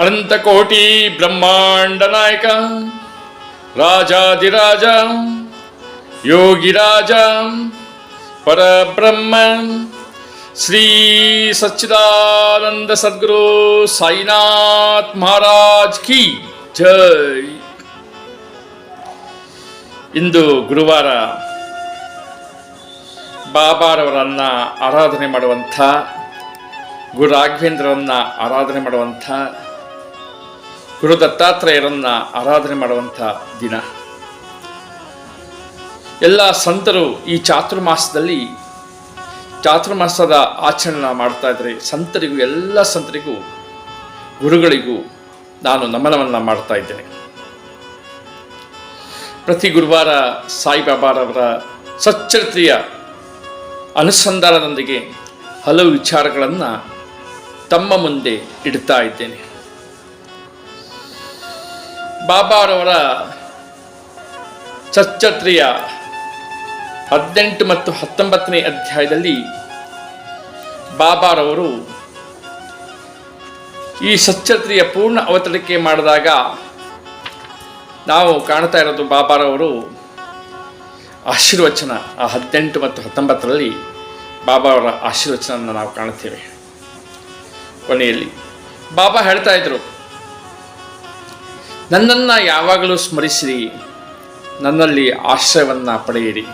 ಅನಂತಕೋಟಿ ಬ್ರಹ್ಮಾಂಡ ನಾಯಕ ರಾಜಾದಿರಾಜ ಯೋಗಿರಾಜ ಪರಬ್ರಹ್ಮ, ಶ್ರೀ ಸಚ್ಚಿದಾನಂದ ಸದ್ಗುರು ಸಾಯಿನಾಥ್ ಮಹಾರಾಜ್ ಕಿ ಜೈ. ಇಂದು ಗುರುವಾರ ಬಾಬಾರವರನ್ನ ಆರಾಧನೆ ಮಾಡುವಂಥ, ಗುರು ರಾಘವೇಂದ್ರವನ್ನ ಆರಾಧನೆ ಮಾಡುವಂಥ ಗುರು ದತ್ತಾತ್ರೇಯರನ್ನ ಆರಾಧನೆ ಮಾಡುವಂಥ ದಿನ. ಎಲ್ಲ ಸಂತರು ಈ ಚಾತುರ್ಮಾಸದಲ್ಲಿ, ಚಾತುರ್ಮಾಸದ ಆಚರಣೆ ಮಾಡ್ತಾ ಇದ್ದಾರೆ ಸಂತರಿಗೂ, ಎಲ್ಲ ಸಂತರಿಗೂ, ಗುರುಗಳಿಗೂ ನಾನು ನಮನವನ್ನು ಮಾಡ್ತಾ ಇದ್ದೇನೆ. ಪ್ರತಿ ಗುರುವಾರ ಸಾಯಿಬಾಬಾರವರ ಸಚ್ಚರಿತ್ರೆಯ ಅನುಸಂಧಾನದೊಂದಿಗೆ ಹಲವು ವಿಚಾರಗಳನ್ನು ತಮ್ಮ ಮುಂದೆ ಇಡ್ತಾ ಇದ್ದೇನೆ. ಬಾಬಾರವರ ಚಚ್ಚತ್ರಿಯ ಹದಿನೆಂಟು ಮತ್ತು ಹತ್ತೊಂಬತ್ತನೇ ಅಧ್ಯಾಯದಲ್ಲಿ ಬಾಬಾರವರು ಈ ಸಚ್ಚತ್ರಿಯ ಪೂರ್ಣ ಅವತರಿಕೆ ಮಾಡಿದಾಗ ನಾವು ಕಾಣ್ತಾ ಇರೋದು ಬಾಬಾರವರು ಆಶೀರ್ವಚನ, ಆ ಹದಿನೆಂಟು ಮತ್ತು ಹತ್ತೊಂಬತ್ತರಲ್ಲಿ ಬಾಬಾ ಅವರ ಆಶೀರ್ವಚನ ನಾವು ಕಾಣುತ್ತೇವೆ. ಕೊನೆಯಲ್ಲಿ, ಬಾಬಾ ಹೇಳ್ತಾ ಇದ್ರು ನನ್ನನ್ನು ಯಾವಾಗಲೂ ಸ್ಮರಿಸಿರಿ. ನನ್ನಲ್ಲಿ ಆಶ್ರಯವನ್ನು ಪಡೆಯಿರಿ.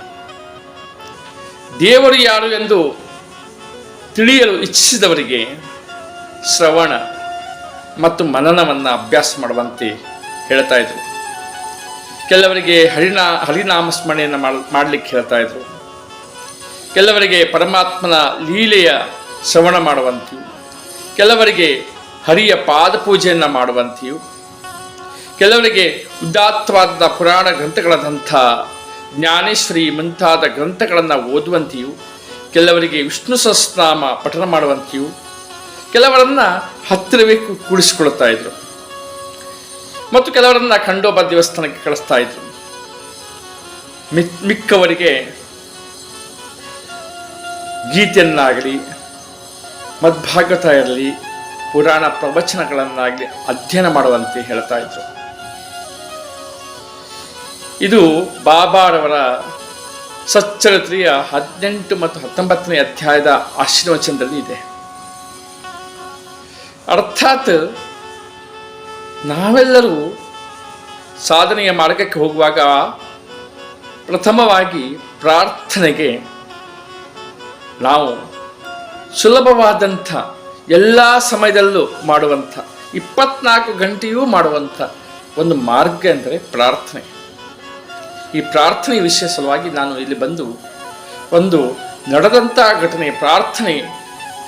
ದೇವರು ಯಾರು ಎಂದು ತಿಳಿಯಲು ಇಚ್ಛಿಸಿದವರಿಗೆ ಶ್ರವಣ ಮತ್ತು ಮನನವನ್ನು ಅಭ್ಯಾಸ ಮಾಡುವಂತೆ ಹೇಳ್ತಾ ಇದ್ರು. ಕೆಲವರಿಗೆ ಹರಿನಾ, ಹರಿನಾಮ ಸ್ಮರಣೆಯನ್ನು ಮಾಡಲಿಕ್ಕೆ ಹೇಳ್ತಾ ಇದ್ರು. ಕೆಲವರಿಗೆ ಪರಮಾತ್ಮನ ಲೀಲೆಯ ಶ್ರವಣ ಮಾಡುವಂತೆಯೂ, ಕೆಲವರಿಗೆ ಹರಿಯ ಪಾದಪೂಜೆಯನ್ನು ಮಾಡುವಂತೆಯೂ ಕೆಲವರಿಗೆ ಉದಾತ್ತವಾದ ಪುರಾಣ ಗ್ರಂಥಗಳಾದಂಥ ಜ್ಞಾನೇಶ್ವರಿ ಮುಂತಾದ ಗ್ರಂಥಗಳನ್ನು ಓದುವಂತೆಯೂ, ಕೆಲವರಿಗೆ ವಿಷ್ಣು ಸಹಸ್ರನಾಮ ಪಠನ ಮಾಡುವಂತೆಯೂ ಕೆಲವರನ್ನು ಹತ್ತಿರವೇ ಕೂಡಿಸಿಕೊಳ್ಳುತ್ತಾ ಇದ್ರು. ಮತ್ತು ಕೆಲವರನ್ನ ಖಂಡೋಬ ದೇವಸ್ಥಾನಕ್ಕೆ ಕಳಿಸ್ತಾ ಇದ್ರು. ಮಿಕ್ ಮಿಕ್ಕವರಿಗೆ ಗೀತೆಯನ್ನಾಗಲಿ, ಮದ್ಭಾಗವತ ಇರಲಿ, ಪುರಾಣ ಪ್ರವಚನಗಳನ್ನಾಗಲಿ ಅಧ್ಯಯನ ಮಾಡುವಂತೆ ಹೇಳ್ತಾ ಇದ್ರು. ಇದು ಬಾಬಾರವರ ಸಚ್ಚರಿತ್ರೆಯ ಹದಿನೆಂಟು ಮತ್ತು ಹತ್ತೊಂಬತ್ತನೇ ಅಧ್ಯಾಯದ ಆಶೀರ್ವಚನದಲ್ಲಿ ಇದೆ. ಅರ್ಥಾತ್ ನಾವೆಲ್ಲರೂ ಸಾಧನೆಯ ಮಾರ್ಗಕ್ಕೆ ಹೋಗುವಾಗ ಪ್ರಥಮವಾಗಿ ಪ್ರಾರ್ಥನೆಗೆ ನಾವು ಸುಲಭವಾದಂಥ ಎಲ್ಲ ಸಮಯದಲ್ಲೂ ಮಾಡುವಂಥ, ಇಪ್ಪತ್ನಾಲ್ಕು ಗಂಟೆಯೂ ಮಾಡುವಂಥ ಒಂದು ಮಾರ್ಗ ಅಂದರೆ ಪ್ರಾರ್ಥನೆ. ಈ ಪ್ರಾರ್ಥನೆ ವಿಷಯ ಸಲುವಾಗಿ ನಾನು ಇಲ್ಲಿ ಬಂದು ಒಂದು ನಡೆದಂಥ ಘಟನೆ, ಪ್ರಾರ್ಥನೆ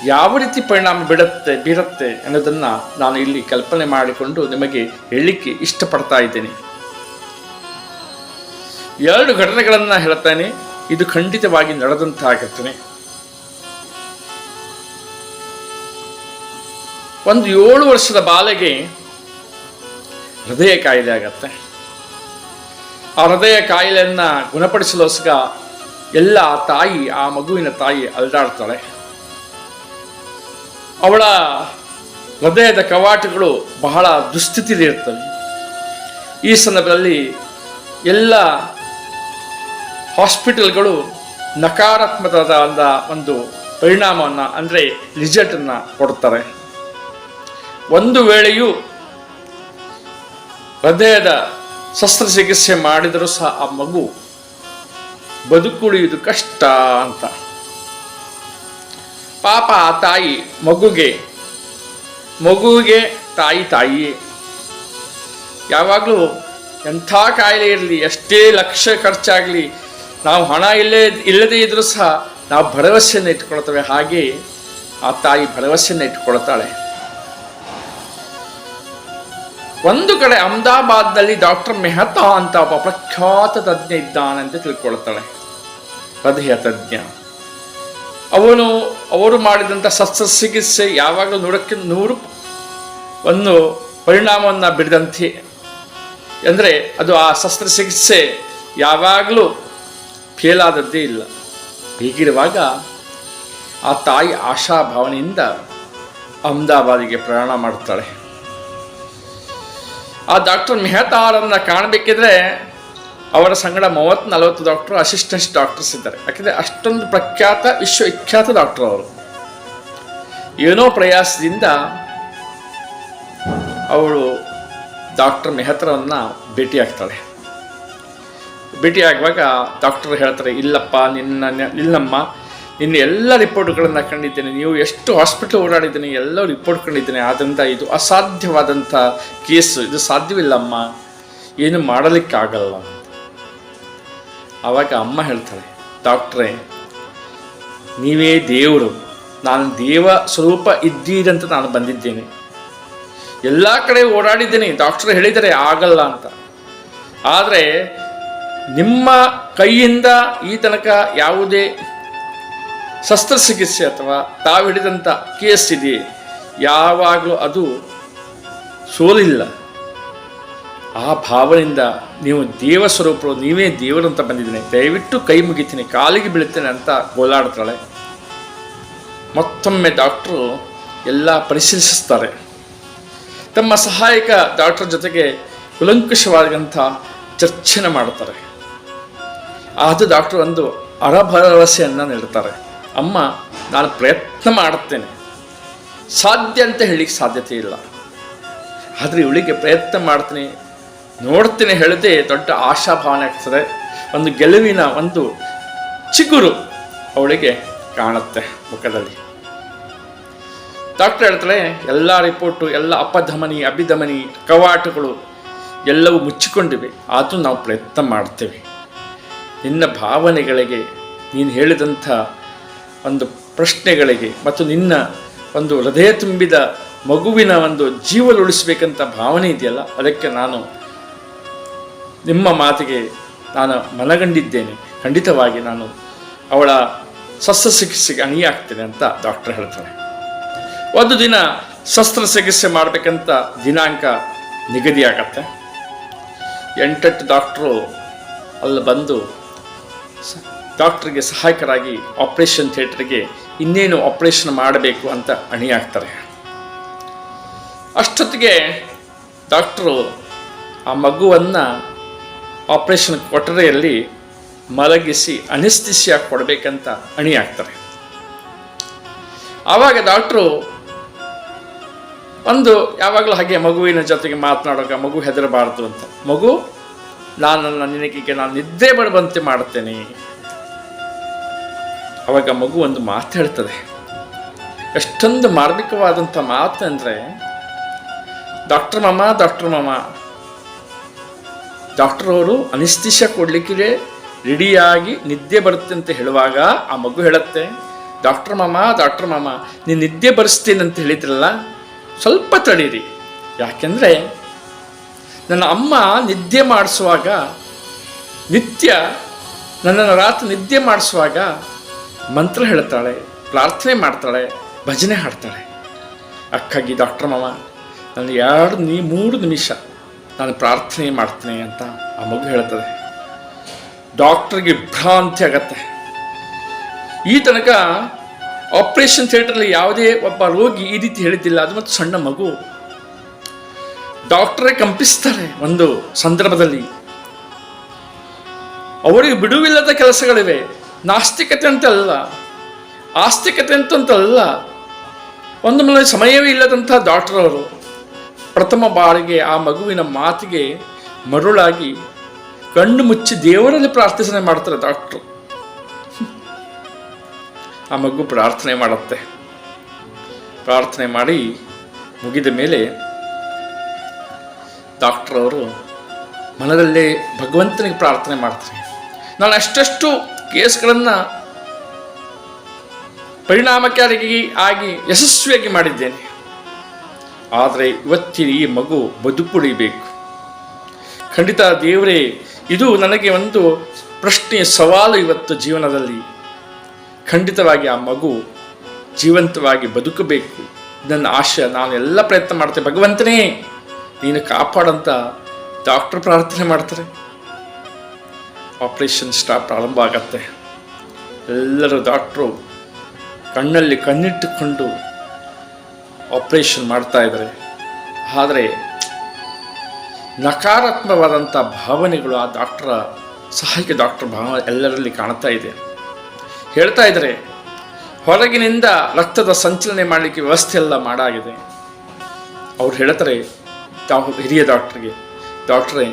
ಯಾವ ರೀತಿ ಪರಿಣಾಮ ಬಿಡುತ್ತೆ ಬೀರುತ್ತೆ ಅನ್ನೋದನ್ನು ನಾನು ಇಲ್ಲಿ ಕಲ್ಪನೆ ಮಾಡಿಕೊಂಡು ನಿಮಗೆ ಹೇಳಲಿಕ್ಕೆ ಇಷ್ಟಪಡ್ತಾ ಇದ್ದೇನೆ. ಎರಡು ಘಟನೆಗಳನ್ನು ಹೇಳ್ತೇನೆ. ಇದು ಖಂಡಿತವಾಗಿ ನಡೆದಂತಹ ಘಟನೆ. ಒಂದು ಏಳು ವರ್ಷದ ಬಾಲೆಗೆ ಹೃದಯ ಕಾಯಿಲೆ ಆಗತ್ತೆ. ಆ ಹೃದಯ ಕಾಯಿಲೆಯನ್ನು ಗುಣಪಡಿಸಲೋಸ್ಕರ ಎಲ್ಲ ತಾಯಿ, ಆ ಮಗುವಿನ ತಾಯಿ ಅಲ್ದಾಡ್ತಾಳೆ. ಅವಳ ಹೃದಯದ ಕವಾಟಗಳು ಬಹಳ ದುಸ್ಥಿತಿಲಿರ್ತವೆ ಈ ಸಂದರ್ಭದಲ್ಲಿ ಎಲ್ಲ ಹಾಸ್ಪಿಟಲ್ಗಳು ನಕಾರಾತ್ಮಕವಾದ ಒಂದು ಪರಿಣಾಮವನ್ನು, ಅಂದರೆ ರಿಸಲ್ಟನ್ನು ಕೊಡ್ತಾರೆ. ಒಂದು ವೇಳೆಯೂ ಹೃದಯದ ಶಸ್ತ್ರಚಿಕಿತ್ಸೆ ಮಾಡಿದರೂ ಸಹ ಆ ಮಗು ಬದುಕುಳಿಯುವುದು ಕಷ್ಟ ಅಂತ. ಪಾಪ ಆ ತಾಯಿ ಮಗುಗೆ ಮಗುವಿಗೆ ತಾಯಿ ತಾಯಿಯೇ. ಯಾವಾಗಲೂ ಎಂಥ ಕಾಯಿಲೆ ಇರಲಿ, ಎಷ್ಟೇ ಲಕ್ಷ ಖರ್ಚಾಗಲಿ, ನಾವು ಹಣ ಇಲ್ಲೇ, ಇಲ್ಲದೇ ಇದ್ರೂ ಸಹ ನಾವು ಭರವಸೆಯನ್ನು ಇಟ್ಕೊಳ್ತೇವೆ ಹಾಗೆ ಆ ತಾಯಿ ಭರವಸೆಯನ್ನು ಇಟ್ಕೊಳ್ತಾಳೆ ಒಂದು ಕಡೆ ಅಹಮದಾಬಾದ್ನಲ್ಲಿ ಡಾಕ್ಟರ್ ಮೆಹತಾ ಅಂತ ಒಬ್ಬ ಪ್ರಖ್ಯಾತ ತಜ್ಞ ಇದ್ದಾನೆ ಅಂತ ತಿಳ್ಕೊಳ್ತಾಳೆ. ಹೃದಯ ತಜ್ಞ ಅವನು, ಅವರು ಮಾಡಿದಂಥ ಶಸ್ತ್ರಚಿಕಿತ್ಸೆ ಯಾವಾಗಲೂ ನೂರಕ್ಕೆ ನೂರು ಒಂದು ಪರಿಣಾಮವನ್ನು ಬಿಡದಂತೆ. ಅಂದರೆ ಅದು ಆ ಶಸ್ತ್ರಚಿಕಿತ್ಸೆ ಯಾವಾಗಲೂ ಫೇಲ್ ಆದದ್ದೇ ಇಲ್ಲ. ಹೀಗಿರುವಾಗ ಆ ತಾಯಿ ಆಶಾಭಾವನೆಯಿಂದ ಅಹಮದಾಬಾದಿಗೆ ಪ್ರಯಾಣ ಮಾಡ್ತಾಳೆ. ಆ ಡಾಕ್ಟರ್ ಮೆಹತಾರನ್ನು ಕಾಣಬೇಕಿದ್ರೆ ಅವರ ಸಂಗಡ ಮೂವತ್ತು ನಲವತ್ತು ಡಾಕ್ಟರ್ ಅಸಿಸ್ಟೆಂಟ್ ಡಾಕ್ಟರ್ಸ್ ಇದ್ದಾರೆ. ಯಾಕೆಂದರೆ ಅಷ್ಟೊಂದು ಪ್ರಖ್ಯಾತ, ವಿಶ್ವವಿಖ್ಯಾತ ಡಾಕ್ಟರ್ ಅವರು. ಏನೋ ಪ್ರಯಾಸದಿಂದ ಅವಳು ಡಾಕ್ಟರ್ ಮೆಹತ್ರವನ್ನು ಭೇಟಿಯಾಗ್ತಾಳೆ ಭೇಟಿಯಾಗುವಾಗ ಡಾಕ್ಟರ್ ಹೇಳ್ತಾರೆ, ಇಲ್ಲಪ್ಪ, ನಿನ್ನ ಇಲ್ಲಮ್ಮ ನಿನ್ನ ಎಲ್ಲ ರಿಪೋರ್ಟ್ಗಳನ್ನು ಕಂಡಿದ್ದೇನೆ. ನೀವು ಎಷ್ಟು ಹಾಸ್ಪಿಟಲ್ ಓಡಾಡಿದ್ದೀನಿ, ಎಲ್ಲ ರಿಪೋರ್ಟ್ ಕಂಡಿದ್ದೇನೆ. ಆದ್ದರಿಂದ ಇದು ಅಸಾಧ್ಯವಾದಂಥ ಕೇಸು. ಇದು ಸಾಧ್ಯವಿಲ್ಲಮ್ಮ. ಏನು ಮಾಡಲಿಕ್ಕಾಗಲ್ಲ. ಆವಾಗ ಅಮ್ಮ ಹೇಳ್ತಾಳೆ ಡಾಕ್ಟ್ರೇ, ನೀವೇ ದೇವರು. ನಾನು ದೇವ ಸ್ವರೂಪ ಇದ್ದೀರಂತ ನಾನು ಬಂದಿದ್ದೇನೆ. ಎಲ್ಲ ಕಡೆ ಓಡಾಡಿದ್ದೀನಿ. ಡಾಕ್ಟರ್ ಹೇಳಿದರೆ ಆಗಲ್ಲ ಅಂತ. ಆದರೆ ನಿಮ್ಮ ಕೈಯಿಂದ ಈ ತನಕ ಯಾವುದೇ ಶಸ್ತ್ರಚಿಕಿತ್ಸೆ ಅಥವಾ ತಾವು ಹಿಡಿದಂಥ ಕೇಸ್ ಇದೆ ಯಾವಾಗಲೂ ಅದು ಸೋಲಿಲ್ಲ. ಆ ಭಾವನೆಯಿಂದ ನೀವು ದೇವ ಸ್ವರೂಪರು ನೀವೇ ದೇವರು ಅಂತ ಬಂದಿದ್ದೀನಿ. ದಯವಿಟ್ಟು ಕೈ ಮುಗಿತೀನಿ, ಕಾಲಿಗೆ ಬೀಳುತ್ತೇನೆ ಅಂತ ಗೋಲಾಡ್ತಾಳೆ ಮತ್ತೊಮ್ಮೆ ಡಾಕ್ಟ್ರು ಎಲ್ಲ ಪರಿಶೀಲಿಸುತ್ತಾರೆ. ತಮ್ಮ ಸಹಾಯಕ ಡಾಕ್ಟರ್ ಜೊತೆಗೆ ಕುಲಂಕುಷವಾದಂಥ ಚರ್ಚೆನ ಮಾಡ್ತಾರೆ. ಅದು ಡಾಕ್ಟರ್ ಒಂದು ಅರಭರವಸೆಯನ್ನು ನೀಡ್ತಾರೆ. ಅಮ್ಮ ನಾನು ಪ್ರಯತ್ನ ಮಾಡುತ್ತೇನೆ. ಸಾಧ್ಯ ಅಂತ ಹೇಳಿಕ್ಕೆ ಸಾಧ್ಯತೆ ಇಲ್ಲ. ಆದರೆ ಇವಳಿಗೆ ಪ್ರಯತ್ನ ಮಾಡ್ತೀನಿ. ನೋಡ್ತೀನಿ ಹೇಳದೆ ದೊಡ್ಡ ಆಶಾಭಾವನೆ ಆಗ್ತದೆ. ಒಂದು ಗೆಲುವಿನ ಒಂದು ಚಿಗುರು ಅವಳಿಗೆ ಕಾಣುತ್ತೆ ಮುಖದಲ್ಲಿ. ಡಾಕ್ಟರ್ ಹೇಳ್ತಾಳೆ, ಎಲ್ಲ ರಿಪೋರ್ಟು, ಎಲ್ಲ ಅಪಧಮನಿ, ಅಭಿಧಮನಿ, ಕವಾಟುಗಳು ಎಲ್ಲವೂ ಮುಚ್ಚಿಕೊಂಡಿವೆ. ಆದರೂ ನಾವು ಪ್ರಯತ್ನ ಮಾಡ್ತೇವೆ. ನಿನ್ನ ಭಾವನೆಗಳಿಗೆ ನೀನು ಹೇಳಿದಂಥ ಒಂದು ಪ್ರಶ್ನೆಗಳಿಗೆ ಮತ್ತು ನಿನ್ನ ಒಂದು ಹೃದಯ ತುಂಬಿದ ಮಗುವಿನ ಒಂದು ಜೀವ ಉಳಿಸ್ಬೇಕಂತ ಭಾವನೆ ಇದೆಯಲ್ಲ, ಅದಕ್ಕೆ ನಾನು ನಿಮ್ಮ ಮಾತಿಗೆ ನಾನು ಮನಗಂಡಿದ್ದೇನೆ. ಖಂಡಿತವಾಗಿ ನಾನು ಅವಳ ಶಸ್ತ್ರಚಿಕಿತ್ಸೆಗೆ ಅಣಿಯಾಗ್ತೇನೆ ಅಂತ ಡಾಕ್ಟರ್ ಹೇಳ್ತಾರೆ. ಒಂದು ದಿನ ಶಸ್ತ್ರಚಿಕಿತ್ಸೆ ಮಾಡಬೇಕಂತ ದಿನಾಂಕ ನಿಗದಿಯಾಗತ್ತೆ. ಎಂಟೆಟ್ಟು ಡಾಕ್ಟ್ರು ಅಲ್ಲಿ ಬಂದು ಡಾಕ್ಟ್ರಿಗೆ ಸಹಾಯಕರಾಗಿ ಆಪ್ರೇಷನ್ ಥಿಯೇಟ್ರಿಗೆ ಇನ್ನೇನು ಆಪ್ರೇಷನ್ ಮಾಡಬೇಕು ಅಂತ ಅಣಿಯಾಗ್ತಾರೆ. ಅಷ್ಟೊತ್ತಿಗೆ ಡಾಕ್ಟ್ರು ಆ ಮಗುವನ್ನು ಆಪ್ರೇಷನ್ ಕೊಠಡಿಯಲ್ಲಿ ಮಲಗಿಸಿ ಅನಿಸ್ತಿಸಿಯ ಕೊಡಬೇಕಂತ ಅಣಿಯಾಗ್ತಾರೆ. ಆವಾಗ ಡಾಕ್ಟ್ರು ಒಂದು ಯಾವಾಗಲೂ ಹಾಗೆ ಮಗುವಿನ ಜೊತೆಗೆ ಮಾತನಾಡುವಾಗ ಮಗು ಹೆದರಬಾರ್ದು ಅಂತ, ಮಗು ನಾನು ನಿನಗೆ ನಾನು ನಿದ್ದೆ ಬರುವಂತೆ ಮಾಡುತ್ತೇನೆ ಅವಾಗ ಮಗು ಒಂದು ಮಾತು ಹೇಳ್ತದೆ. ಎಷ್ಟೊಂದು ಮಾರ್ಮಿಕವಾದಂಥ ಮಾತು ಅಂದರೆ, ಡಾಕ್ಟರ್ ಮಾಮ ಡಾಕ್ಟರ್ ಮಾಮ, ಡಾಕ್ಟರ್ ಅವರು ಅನಿಸ್ತಿಷ ಕೊಡಲಿಕ್ಕೆ ರೆಡಿಯಾಗಿ ನಿದ್ದೆ ಬರುತ್ತೆ ಅಂತ ಹೇಳುವಾಗ ಆ ಮಗು ಹೇಳುತ್ತೆ, ಡಾಕ್ಟರ್ ಮಾಮ ಡಾಕ್ಟರ್ ಮಾಮ, ನೀನು ನಿದ್ದೆ ಬರೆಸ್ತೀನಿ ಅಂತ ಹೇಳಿದ್ರಲ್ಲ, ಸ್ವಲ್ಪ ತಡೀರಿ. ಯಾಕೆಂದರೆ, ನನ್ನ ಅಮ್ಮ ನಿದ್ದೆ ಮಾಡಿಸುವಾಗ, ನಿತ್ಯ ನನ್ನನ್ನು ರಾತ್ರಿ ನಿದ್ದೆ ಮಾಡಿಸುವಾಗ ಮಂತ್ರ ಹೇಳ್ತಾಳೆ ಪ್ರಾರ್ಥನೆ ಮಾಡ್ತಾಳೆ, ಭಜನೆ ಹಾಡ್ತಾಳೆ. ಅಕ್ಕಾಗಿ ಡಾಕ್ಟರ್ ಮಾವ ನಾನು ಎರಡು ನೀ, ಮೂರು ನಿಮಿಷ ನಾನು ಪ್ರಾರ್ಥನೆ ಮಾಡ್ತೀನಿ ಅಂತ ಆ ಮಗು ಹೇಳ್ತದೆ ಡಾಕ್ಟ್ರಿಗೆ ಭ್ರಾಂತಿ ಆಗತ್ತೆ. ಈ ತನಕ ಆಪ್ರೇಷನ್ ಥಿಯೇಟ್ರಲ್ಲಿ ಯಾವುದೇ ಒಬ್ಬ ರೋಗಿ ಈ ರೀತಿ ಹೇಳಿದ್ದಿಲ್ಲ. ಅದು ಮತ್ತು ಸಣ್ಣ ಮಗು. ಡಾಕ್ಟರೇ ಕಂಪಿಸ್ತಾರೆ ಒಂದು ಸಂದರ್ಭದಲ್ಲಿ. ಅವರಿಗೆ ಬಿಡುವಿಲ್ಲದ ಕೆಲಸಗಳಿವೆ. ನಾಸ್ತಿಕತೆ ಅಂತಲ್ಲ ಆಸ್ತಿಕತೆ ಅಂತಂತಲ್ಲ ಒಂದು ಮನೆ ಸಮಯವೇ ಇಲ್ಲದಂಥ ಡಾಕ್ಟರ್ ಅವರು ಪ್ರಥಮ ಬಾರಿಗೆ ಆ ಮಗುವಿನ ಮಾತಿಗೆ ಮರುಳಾಗಿ ಕಣ್ಣು ಮುಚ್ಚಿ ದೇವರಲ್ಲಿ ಪ್ರಾರ್ಥನೆ ಮಾಡ್ತಾರೆ ಡಾಕ್ಟ್ರು. ಆ ಮಗು ಪ್ರಾರ್ಥನೆ ಮಾಡುತ್ತೆ. ಪ್ರಾರ್ಥನೆ ಮಾಡಿ ಮುಗಿದ ಮೇಲೆ ಡಾಕ್ಟರ್ ಅವರು ಮನದಲ್ಲೇ ಭಗವಂತನಿಗೆ ಪ್ರಾರ್ಥನೆ ಮಾಡ್ತಾರೆ. ನಾನು ಅಷ್ಟಷ್ಟು ಕೇಸ್ಗಳನ್ನು ಪರಿಣಾಮಕಾರಿಯಾಗಿ ಆಗಿ ಯಶಸ್ವಿಯಾಗಿ ಮಾಡಿದ್ದೇನೆ. ಆದರೆ ಇವತ್ತಿನ ಈ ಮಗು ಬದುಕುಳಿಬೇಕು. ಖಂಡಿತ ದೇವರೇ, ಇದು ನನಗೆ ಒಂದು ಪ್ರಶ್ನೆ, ಸವಾಲು ಇವತ್ತು ಜೀವನದಲ್ಲಿ. ಖಂಡಿತವಾಗಿ ಆ ಮಗು ಜೀವಂತವಾಗಿ ಬದುಕಬೇಕು. ನನ್ನ ಆಶೆ, ನಾನು ಎಲ್ಲ ಪ್ರಯತ್ನ ಮಾಡ್ತೇನೆ. ಭಗವಂತನೇ, ನೀನು ಕಾಪಾಡಂತ ಡಾಕ್ಟರ್ ಪ್ರಾರ್ಥನೆ ಮಾಡ್ತಾರೆ. ಆಪರೇಷನ್ ಸ್ಟಾಪ್ ಪ್ರಾರಂಭ ಆಗತ್ತೆ ಎಲ್ಲರೂ ಡಾಕ್ಟ್ರು ಕಣ್ಣಲ್ಲಿ ಕಣ್ಣಿಟ್ಟುಕೊಂಡು ಆಪ್ರೇಷನ್ ಮಾಡ್ತಾ ಇದ್ದಾರೆ. ಆದರೆ ನಕಾರಾತ್ಮಕವಾದಂಥ ಭಾವನೆಗಳು ಆ ಡಾಕ್ಟ್ರ ಸಹಾಯಕ ಡಾಕ್ಟರ್ ಭಾವ ಎಲ್ಲರಲ್ಲಿ ಕಾಣ್ತಾ ಇದೆ. ಹೇಳ್ತಾ ಇದ್ದಾರೆ, ಹೊರಗಿನಿಂದ ರಕ್ತದ ಸಂಚಲನೆ ಮಾಡಲಿಕ್ಕೆ ವ್ಯವಸ್ಥೆ ಎಲ್ಲ ಮಾಡಾಗಿದೆ. ಅವ್ರು ಹೇಳ್ತಾರೆ, ತಾವು ಹಿರಿಯ ಡಾಕ್ಟ್ರಿಗೆ ಡಾಕ್ಟ್ರೇ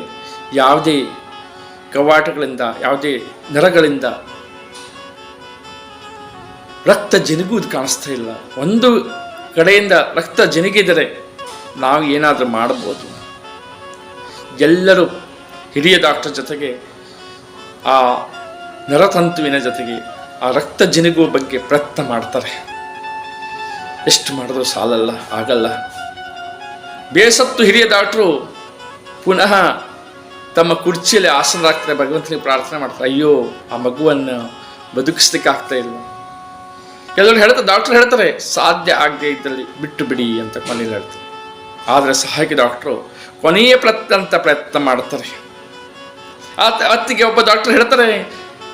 ಯಾವುದೇ ಕವಾಟಗಳಿಂದ, ಯಾವುದೇ ನರಗಳಿಂದ ರಕ್ತ ಜಿನುಗುವುದು ಕಾಣಿಸ್ತಾ ಇಲ್ಲ. ಒಂದು ಕಡೆಯಿಂದ ರಕ್ತ ಜಿನುಗಿದರೆ ನಾವು ಏನಾದರೂ ಮಾಡಬಹುದು ಎಲ್ಲರೂ ಹಿರಿಯ ಡಾಕ್ಟರ್ ಜೊತೆಗೆ, ಆ ನರತಂತುವಿನ ಜೊತೆಗೆ ಆ ರಕ್ತ ಜಿನುಗುವ ಬಗ್ಗೆ ಪ್ರಯತ್ನ ಮಾಡ್ತಾರೆ. ಎಷ್ಟು ಮಾಡಿದ್ರೂ ಸಾಲಲ್ಲ, ಆಗಲ್ಲ. ಬೇಸತ್ತು ಹಿರಿಯ ಡಾಕ್ಟ್ರು ಪುನಃ ತಮ್ಮ ಕುರ್ಚಿಯಲ್ಲಿ ಆಸನರಾಗ್ತಾರೆ ಭಗವಂತನಿಗೆ ಪ್ರಾರ್ಥನೆ ಮಾಡ್ತಾರೆ, ಅಯ್ಯೋ, ಆ ಮಗುವನ್ನು ಬದುಕಿಸ್ಲಿಕ್ಕೆ ಆಗ್ತಾ ಇಲ್ಲ. ಕೆಲವರು ಹೇಳ್ತಾರೆ ಡಾಕ್ಟರ್ ಹೇಳ್ತಾರೆ, ಸಾಧ್ಯ ಆಗದೆ ಇದ್ದಲ್ಲಿ ಬಿಟ್ಟು ಬಿಡಿ ಅಂತ ಕೊನೆಯಲ್ಲಿ ಹೇಳ್ತಾರೆ. ಆದರೆ ಸಹಾಯಕ ಡಾಕ್ಟ್ರು ಕೊನೆಯ ಪ್ರಯತ್ನ ಅಂತ ಪ್ರಯತ್ನ ಮಾಡ್ತಾರೆ. ಆತ, ಅತ್ತಿಗೆ ಒಬ್ಬ ಡಾಕ್ಟರ್ ಹೇಳ್ತಾರೆ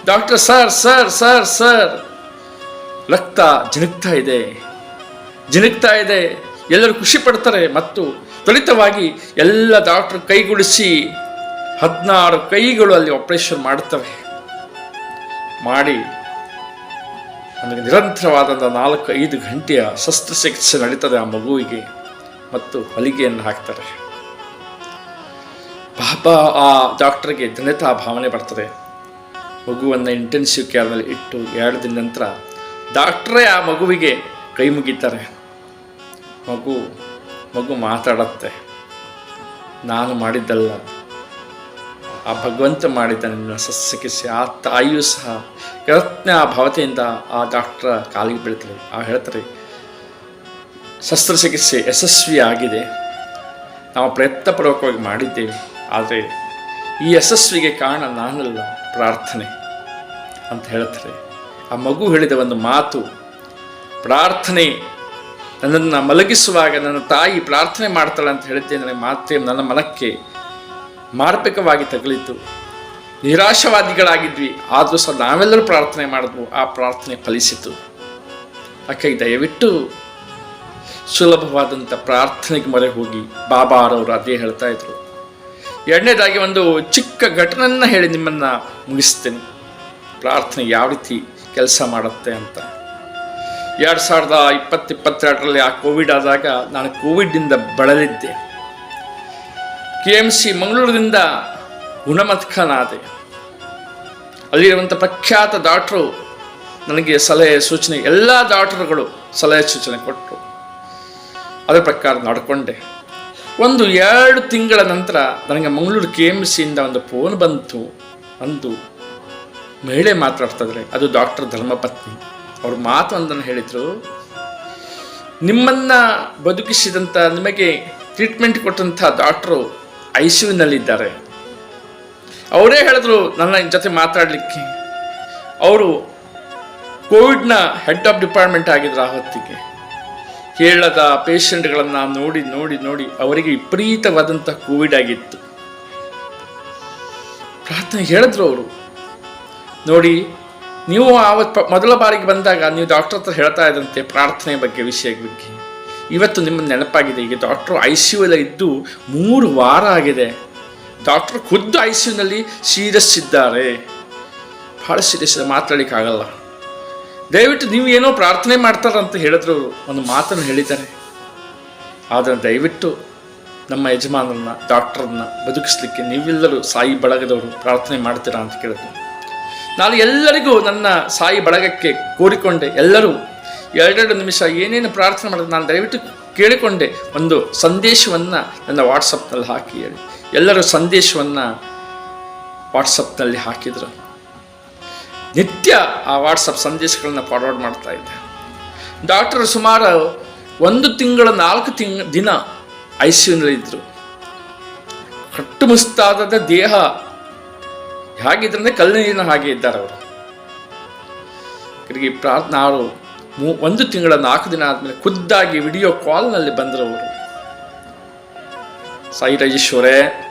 doctor sir sir sir sir ರಕ್ತ ಜಿನುಗ್ತಾ ಇದೆ ಜಿನುಗ್ತಾ ಇದೆ. ಎಲ್ಲರೂ ಖುಷಿ ಪಡ್ತಾರೆ ಮತ್ತು ತ್ವರಿತವಾಗಿ ಎಲ್ಲ ಡಾಕ್ಟರ್ ಕೈಗೂಡಿಸಿ ಹದಿನಾರು ಕೈಗಳು ಅಲ್ಲಿ ಆಪರೇಷನ್ ಮಾಡ್ತವೆ. ಮಾಡಿ ನನಗೆ ನಿರಂತರವಾದಂಥ ನಾಲ್ಕು ಐದು ಗಂಟೆಯ ಶಸ್ತ್ರಚಿಕಿತ್ಸೆ ನಡೀತದೆ ಆ ಮಗುವಿಗೆ ಮತ್ತು ಹೊಲಿಗೆಯನ್ನು ಹಾಕ್ತಾರೆ. ಪಾಪ ಆ ಡಾಕ್ಟರ್ಗೆ ಧನ್ಯತಾ ಭಾವನೆ ಬರ್ತದೆ. ಮಗುವನ್ನು ಇಂಟೆನ್ಸಿವ್ ಕೇರ್ನಲ್ಲಿ ಇಟ್ಟು ಎರಡು ದಿನ ನಂತರ ಡಾಕ್ಟ್ರೇ ಆ ಮಗುವಿಗೆ ಕೈ ಮುಗಿತಾರೆ. ಮಗು ಮಗು ಮಾತಾಡತ್ತೆ. ನಾನು ಮಾಡಿದ್ದಲ್ಲ. ಆ ಭಗವಂತ ಮಾಡಿದ ನಿನ್ನ ಸಸ್ಯಕ್ಕೆ ಆ ತಾಯಿಯೂ ಸಹ ಯತ್ನ ಆ ಭವತೆಯಿಂದ ಆ ಡಾಕ್ಟ್ರ ಕಾಲಿಗೆ ಬೀಳ್ತಾರೆ ಆ ಹೇಳ್ತಾರೆ, ಶಸ್ತ್ರಚಿಕಿತ್ಸೆ ಯಶಸ್ವಿ ಆಗಿದೆ. ನಾವು ಪ್ರಯತ್ನಪೂರ್ವಕವಾಗಿ ಮಾಡಿದ್ದೇವೆ. ಆದರೆ ಈ ಯಶಸ್ವಿಗೆ ಕಾರಣ ನಾನಲ್ಲ, ಪ್ರಾರ್ಥನೆ ಅಂತ ಹೇಳ್ತಾರೆ. ಆ ಮಗು ಹೇಳಿದ ಒಂದು ಮಾತು, ಪ್ರಾರ್ಥನೆ ನನ್ನನ್ನು ಮಲಗಿಸುವಾಗ ನನ್ನ ತಾಯಿ ಪ್ರಾರ್ಥನೆ ಮಾಡ್ತಾಳೆ ಅಂತ ಹೇಳಿದ್ದೆ. ನನಗೆ ಮಾತೇ, ನನ್ನ ಮನಕ್ಕೆ ಮಾರ್ಪಕವಾಗಿ ತಗಲಿತು. ನಿರಾಶವಾದಿಗಳಾಗಿದ್ವಿ. ಆದರೂ ಸಹ ನಾವೆಲ್ಲರೂ ಪ್ರಾರ್ಥನೆ ಮಾಡಿದ್ವು. ಆ ಪ್ರಾರ್ಥನೆ ಫಲಿಸಿತು. ಅಕ್ಕ ದಯವಿಟ್ಟು ಸುಲಭವಾದಂಥ ಪ್ರಾರ್ಥನೆಗೆ ಮೊರೆ ಹೋಗಿ ಬಾಬಾ ಬಾಬಾರವರು ಅದೇ ಹೇಳ್ತಾ ಇದ್ರು. ಎರಡನೇದಾಗಿ ಒಂದು ಚಿಕ್ಕ ಘಟನೆಯನ್ನು ಹೇಳಿ ನಿಮ್ಮನ್ನು ಮುಗಿಸ್ತೇನೆ. ಪ್ರಾರ್ಥನೆ ಯಾವ ರೀತಿ ಕೆಲಸ ಮಾಡುತ್ತೆ ಅಂತ. ಎರಡು ಸಾವಿರದ ಇಪ್ಪತ್ತು ಇಪ್ಪತ್ತೆರಡರಲ್ಲಿ ಆ ಕೋವಿಡ್ ಆದಾಗ ನಾನು ಕೋವಿಡ್ನಿಂದ ಬಳಲಿದ್ದೆ. ಕೆ ಎಂ ಸಿ ಮಂಗಳೂರಿನಿಂದ ಗುಣಮತ್ಖನಾದೆ ಅಲ್ಲಿರುವಂಥ ಪ್ರಖ್ಯಾತ ಡಾಕ್ಟ್ರು ನನಗೆ ಸಲಹೆ ಸೂಚನೆ, ಎಲ್ಲ ಡಾಕ್ಟ್ರುಗಳು ಸಲಹೆ ಸೂಚನೆ ಕೊಟ್ಟರು. ಅದರ ಪ್ರಕಾರ ನಡ್ಕೊಂಡೆ. ಒಂದು ಎರಡು ತಿಂಗಳ ನಂತರ ನನಗೆ ಮಂಗಳೂರು ಕೆ ಎಂ ಸಿಯಿಂದ ಒಂದು ಫೋನ್ ಬಂತು. ಅಂದು ಮಹಿಳೆ ಮಾತಾಡ್ತಿದ್ರೆ ಅದು ಡಾಕ್ಟರ್ ಧರ್ಮಪತ್ನಿ. ಅವ್ರ ಮಾತು ಒಂದನ್ನು ಹೇಳಿದರು. ನಿಮ್ಮನ್ನು ಬದುಕಿಸಿದಂಥ, ನಿಮಗೆ ಟ್ರೀಟ್ಮೆಂಟ್ ಕೊಟ್ಟಂಥ ಡಾಕ್ಟ್ರು ಐ ಸಿ ಯುನಲ್ಲಿದ್ದಾರೆ ಅವರೇ ಹೇಳಿದ್ರು ನನ್ನ ಜೊತೆ ಮಾತಾಡಲಿಕ್ಕೆ. ಅವರು ಕೋವಿಡ್ನ ಹೆಡ್ ಆಫ್ ಡಿಪಾರ್ಟ್ಮೆಂಟ್ ಆಗಿದ್ರು ಆ ಹೊತ್ತಿಗೆ. ಕೇಳದ ಪೇಷಂಟ್ಗಳನ್ನು ನೋಡಿ ನೋಡಿ ನೋಡಿ ಅವರಿಗೆ ವಿಪರೀತವಾದಂಥ ಕೋವಿಡ್ ಆಗಿತ್ತು. ಪ್ರಾರ್ಥನೆ ಹೇಳಿದ್ರು ಅವರು. ನೋಡಿ, ನೀವು ಆವತ್ತು ಮೊದಲ ಬಾರಿಗೆ ಬಂದಾಗ ನೀವು ಡಾಕ್ಟರ್ ಹತ್ರ ಹೇಳ್ತಾ ಇದ್ದಂತೆ ಪ್ರಾರ್ಥನೆ ಬಗ್ಗೆ, ವಿಷಯ ಬಗ್ಗೆ. ಇವತ್ತು ನಿಮ್ಮ ನೆನಪಾಗಿದೆ, ಈಗ ಡಾಕ್ಟ್ರು ಐ ಸಿ ಯು ಇದ್ದು ಮೂರು ವಾರ ಆಗಿದೆ. ಡಾಕ್ಟ್ರು ಖುದ್ದು ಐ ಸಿ ಯುನಲ್ಲಿ ಸೀರಿಯಸ್ ಇದ್ದಾರೆ ಭಾಳ ಸೀರಿಯಸ್ ಮಾತಾಡಲಿಕ್ಕಾಗಲ್ಲ. ದಯವಿಟ್ಟು ನೀವು ಏನೋ ಪ್ರಾರ್ಥನೆ ಮಾಡ್ತಾರಂತ ಹೇಳಿದ್ರು, ಒಂದು ಮಾತನ್ನು ಹೇಳಿದ್ದಾರೆ. ಆದರೆ ದಯವಿಟ್ಟು ನಮ್ಮ ಯಜಮಾನರನ್ನ ಡಾಕ್ಟ್ರನ್ನ ಬದುಕಿಸ್ಲಿಕ್ಕೆ ನೀವೆಲ್ಲರೂ ಸಾಯಿ ಬಳಗದವರು ಪ್ರಾರ್ಥನೆ ಮಾಡ್ತೀರಾ ಅಂತ ಕೇಳಿದ್ರು. ನಾನು ಎಲ್ಲರಿಗೂ ನನ್ನ ಸಾಯಿ ಬಳಗಕ್ಕೆ ಕೋರಿಕೊಂಡೆ, ಎಲ್ಲರೂ ಎರಡೆರಡು ನಿಮಿಷ ಏನೇನು ಪ್ರಾರ್ಥನೆ ಮಾಡೋದು ನಾನು ದಯವಿಟ್ಟು ಕೇಳಿಕೊಂಡೆ ಒಂದು ಸಂದೇಶವನ್ನು ನನ್ನ ವಾಟ್ಸಪ್ನಲ್ಲಿ ಹಾಕಿ ಹೇಳಿ. ಎಲ್ಲರೂ ಸಂದೇಶವನ್ನು ವಾಟ್ಸಪ್ನಲ್ಲಿ ಹಾಕಿದರು. ನಿತ್ಯ ಆ ವಾಟ್ಸಪ್ ಸಂದೇಶಗಳನ್ನು ಫಾರ್ವರ್ಡ್ ಮಾಡ್ತಾ ಇದ್ದೆ. ಡಾಕ್ಟರ್ ಸುಮಾರು ಒಂದು ತಿಂಗಳ, ನಾಲ್ಕು ತಿಂಗ್, ದಿನ ಐ ಸಿ ಯುನಲ್ಲಿದ್ದರು ಕಟ್ಟುಮುಸ್ತಾದ ದೇಹ ಹೇಗಿದ್ರೆ ಕಲ್ಲಿನ ಹಾಗೆ ಇದ್ದಾರೆ ಅವರು. ಕಡೆಗೆ ಪ್ರಾರ್ಥನೆ ಅವರು ಒಂದು ತಿಂಗಳ ನಾಲ್ಕು ದಿನ ಆದಮೇಲೆ ಖುದ್ದಾಗಿ ವಿಡಿಯೋ ಕಾಲ್ನಲ್ಲಿ ಬಂದಿರೋರು. ಸಾಯಿ ರಾಜೇಶ್ವರೇ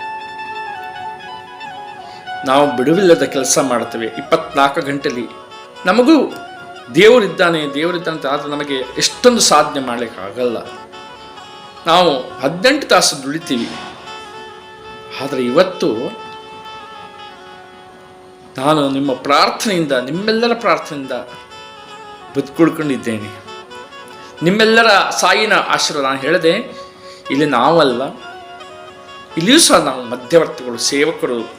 ನಾವು ಬಿಡುವಿಲ್ಲದ ಕೆಲಸ ಮಾಡ್ತೇವೆ. ಇಪ್ಪತ್ನಾಲ್ಕು ಗಂಟೆಲಿ. ನಮಗೂ ದೇವರಿದ್ದಾನೆ ದೇವರಿದ್ದಾನೆ ಆದರೆ ನಮಗೆ ಎಷ್ಟೊಂದು ಸಾಧನೆ ಮಾಡಲಿಕ್ಕಾಗಲ್ಲ. ನಾವು ಹದಿನೆಂಟು ತಾಸು ದುಡಿತೀವಿ. ಆದರೆ ಇವತ್ತು ನಾನು ನಿಮ್ಮ ಪ್ರಾರ್ಥನೆಯಿಂದ, ನಿಮ್ಮೆಲ್ಲರ ಪ್ರಾರ್ಥನೆಯಿಂದ ಬದುಕುಳ್ಕೊಂಡಿದ್ದೇನೆ. ನಿಮ್ಮೆಲ್ಲರ ಸಾಯಿನ ಆಶೀರ್ವಾದ ನಾನು ಹೇಳಿದೆ, ಇಲ್ಲಿ ನಾವಲ್ಲ, ಇಲ್ಲಿಯೂ ಸಹ ನಾವು ಮಧ್ಯವರ್ತಿಗಳು, ಸೇವಕರು.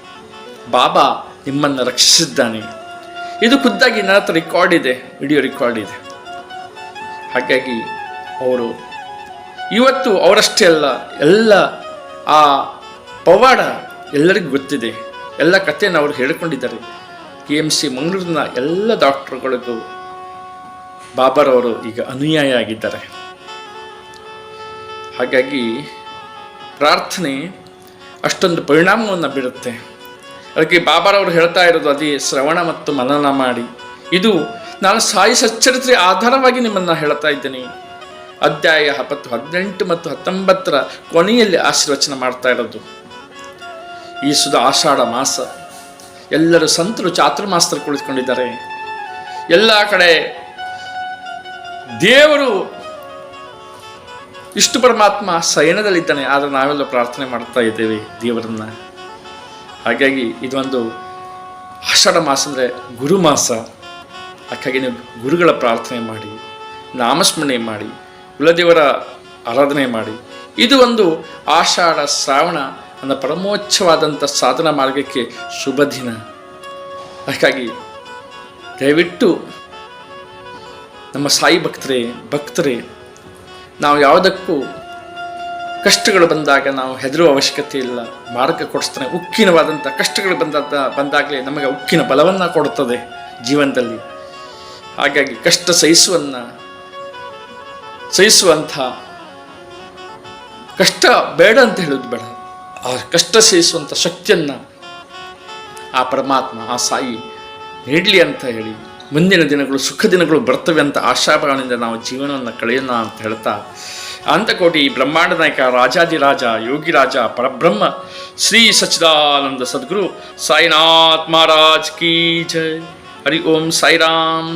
ಬಾಬಾ ನಿಮ್ಮನ್ನು ರಕ್ಷಿಸಿದ್ದಾನೆ. ಇದು ಖುದ್ದಾಗಿ ನನ್ನ ಹತ್ರ ರೆಕಾರ್ಡ್ ಇದೆ ವಿಡಿಯೋ ರೆಕಾರ್ಡ್ ಇದೆ. ಹಾಗಾಗಿ ಅವರು, ಇವತ್ತು ಅವರಷ್ಟೇ ಅಲ್ಲ, ಎಲ್ಲ ಆ ಪವಾಡ ಎಲ್ಲರಿಗೂ ಗೊತ್ತಿದೆ. ಎಲ್ಲ ಕಥೆಯನ್ನು ಅವರು ಹೇಳಿಕೊಂಡಿದ್ದಾರೆ. ಕೆ ಎಂ ಸಿ ಮಂಗಳೂರಿನ ಎಲ್ಲ ಡಾಕ್ಟರ್ಗಳಿಗೂ ಬಾಬಾರವರು ಈಗ ಅನುಯಾಯ ಆಗಿದ್ದಾರೆ ಹಾಗಾಗಿ ಪ್ರಾರ್ಥನೆ ಅಷ್ಟೊಂದು ಪರಿಣಾಮವನ್ನು ಬೀರುತ್ತೆ. ಅದಕ್ಕೆ ಬಾಬಾರವರು ಹೇಳ್ತಾ ಇರೋದು ಅದೇ ಶ್ರವಣ ಮತ್ತು ಮನನ ಮಾಡಿ. ಇದು ನಾನು ಸಾಯಿ ಸಚ್ಚರಿತ್ರೆ ಆಧಾರವಾಗಿ ನಿಮ್ಮನ್ನು ಹೇಳ್ತಾ ಇದ್ದೇನೆ. ಅಧ್ಯಾಯ ಹತ್ತು ಹದಿನೆಂಟು ಮತ್ತು ಹತ್ತೊಂಬತ್ತರ ಕೊನೆಯಲ್ಲಿ ಆಶೀರ್ವಚನ ಮಾಡ್ತಾ ಇರೋದು. ಈ ಸುದ ಆಷಾಢ ಮಾಸ. ಎಲ್ಲರೂ ಸಂತರು ಚಾತುರ್ಮಾಸ್ತರು ಕುಳಿತುಕೊಂಡಿದ್ದಾರೆ. ಎಲ್ಲ ಕಡೆ ದೇವರು ಇಷ್ಟು ಪರಮಾತ್ಮ ಶಯನದಲ್ಲಿದ್ದಾನೆ, ಆದರೆ ನಾವೆಲ್ಲ ಪ್ರಾರ್ಥನೆ ಮಾಡ್ತಾ ಇದ್ದೇವೆ ದೇವರನ್ನ. ಹಾಗಾಗಿ ಇದೊಂದು ಆಷಾಢ ಮಾಸ ಅಂದರೆ ಗುರು ಮಾಸ. ಹಾಗಾಗಿ ನೀವು ಗುರುಗಳ ಪ್ರಾರ್ಥನೆ ಮಾಡಿ, ನಾಮಸ್ಮರಣೆ ಮಾಡಿ, ಕುಲದೇವರ ಆರಾಧನೆ ಮಾಡಿ. ಇದು ಒಂದು ಆಷಾಢ ಶ್ರಾವಣ ನನ್ನ ಪರಮೋಚ್ಛವಾದಂಥ ಸಾಧನ ಮಾರ್ಗಕ್ಕೆ ಶುಭ ದಿನ. ಹಾಗಾಗಿ ದಯವಿಟ್ಟು ನಮ್ಮ ಸಾಯಿ ಭಕ್ತರೇ ಭಕ್ತರೇ, ನಾವು ಯಾವುದಕ್ಕೂ ಕಷ್ಟಗಳು ಬಂದಾಗ ನಾವು ಹೆದರುವ ಅವಶ್ಯಕತೆ ಇಲ್ಲ. ಮಾರ್ಗ ಕೊಡಿಸ್ತಾನೆ. ಉಕ್ಕಿನವಾದಂಥ ಕಷ್ಟಗಳು ಬಂದದ್ದ ಬಂದಾಗಲೇ ನಮಗೆ ಉಕ್ಕಿನ ಬಲವನ್ನು ಕೊಡುತ್ತದೆ ಜೀವನದಲ್ಲಿ. ಹಾಗಾಗಿ ಕಷ್ಟ ಸಹಿಸುವನ್ನ, ಸಹಿಸುವಂಥ ಕಷ್ಟ ಬೇಡ ಅಂತ ಹೇಳೋದು ಬೇಡ. ಆ ಕಷ್ಟ ಸಹಿಸುವಂಥ ಶಕ್ತಿಯನ್ನು ಆ ಪರಮಾತ್ಮ, ಆ ಸಾಯಿ ನೀಡಲಿ ಅಂತ ಹೇಳಿ ಮುಂದಿನ ದಿನಗಳು ಸುಖ ದಿನಗಳು ಬರ್ತವೆ ಅಂತ ಆಶಾಭಾವನೆಯಿಂದ ನಾವು ಜೀವನವನ್ನು ಕಳೆಯೋಣ ಅಂತ ಹೇಳ್ತಾ ಅಂತಕೋಟಿ ಬ್ರಹ್ಮಾಂಡ ನಾಯಕ ರಾಜಾದಿರಾಜ ಯೋಗಿರಾಜ ಪರಬ್ರಹ್ಮ, ಶ್ರೀ ಸಚ್ಚಿದಾನಂದ ಸದ್ಗುರು, ಸಾಯಿನಾಥ್ ಮಹಾರಾಜ್ ಕೀ ಜಯ್ ಹರಿ ಓಂ ಸಾಯಿರಾಮ್.